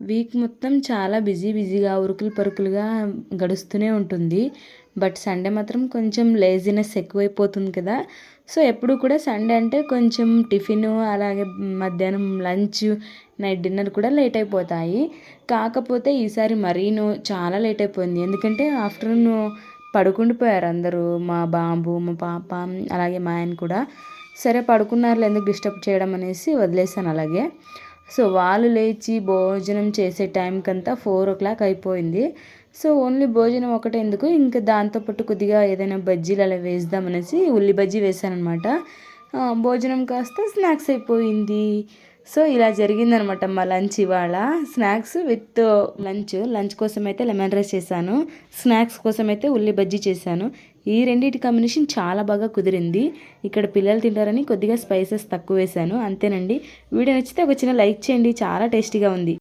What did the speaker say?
Week మొత్తం చాలా busy బిజీగా ఉరుకులు పరుకులుగా గడుస్తూనే ఉంటుంది. బట్ సండే మాత్రం కొంచెం లేజినెస్ ఎక్కువైపోతుంది కదా. సో ఎప్పుడు కూడా సండే అంటే కొంచెం టిఫిన్ అలాగే మధ్యాహ్నం లంచ్ నైట్ డిన్నర్ కూడా లేట్ అయిపోతాయి. కాకపోతే ఈసారి మరీను చాలా లేట్ అయిపోయింది. ఎందుకంటే ఆఫ్టర్నూన్ పడుకుండిపోయారు అందరూ. మా బాబు మా పాప అలాగే మా ఆయన కూడా. సరే పడుకున్నారు ఎందుకు డిస్టర్బ్ చేయడం అనేసి వదిలేసాను అలాగే. సో వాళ్ళు లేచి భోజనం చేసే టైంకంతా ఫోర్ ఓ క్లాక్ అయిపోయింది. సో ఓన్లీ భోజనం ఒకటే ఎందుకు? ఇంకా దాంతోపాటు కొద్దిగా ఏదైనా బజ్జీలు అలా వేద్దామనేసి ఉల్లి బజ్జీ వేసాను భోజనం కాస్త స్నాక్స్ అయిపోయింది. సో ఇలా జరిగిందనమాట మా లంచ్ ఇవాళ. Snacks with lunch. లంచ్ కోసం అయితే లెమన్ రైస్ చేశాను. స్నాక్స్ కోసం అయితే ఉల్లి బజ్జీ చేశాను. ఈ రెండింటి కాంబినేషన్ చాలా బాగా కుదిరింది. ఇక్కడ పిల్లలు తింటారని కొద్దిగా స్పైసెస్ తక్కువ వేశాను. అంతేనండి. వీడియో నచ్చితే ఒక చిన్న లైక్ చేయండి. చాలా టేస్టీగా ఉంది.